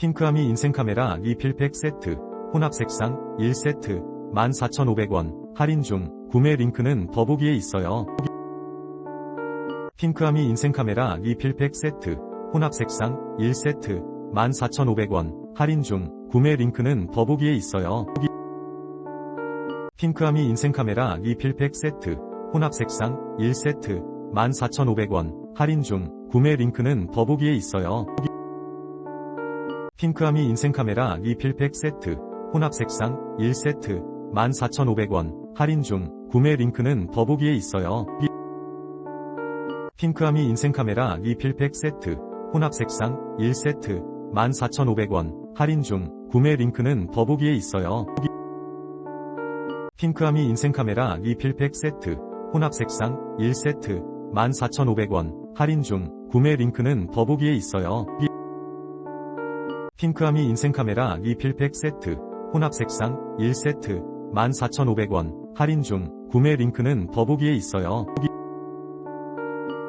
핑크아미 인생카메라 리필팩 세트, 혼합 색상 1세트, 14,500원, 할인 중, 구매 링크는 더보기에 있어요. 핑크아미 인생카메라 리필팩 세트, 혼합 색상 1세트, 14,500원, 할인 중, 구매 링크는 더보기에 있어요. 핑크아미 인생카메라 리필팩 세트, 혼합 색상 1세트, 14,500원, 할인 중, 구매 링크는 더보기에 있어요. 핑크아미 인생카메라 리필팩 세트, 혼합 색상 1세트, 14,500원, 할인 중, 구매 링크는 더보기에 있어요. 핑크아미 인생카메라 리필팩 세트, 혼합 색상 1세트, 14,500원, 할인 중, 구매 링크는 더보기에 있어요. 핑크아미 인생카메라 리필팩 세트, 혼합 색상 1세트, 14,500원, 할인 중, 구매 링크는 더보기에 있어요. 핑크아미 인생카메라 리필 팩 세트, 혼합 색상 1세트, 14,500원, 할인 중, 구매 링크는 더보기에 있어요.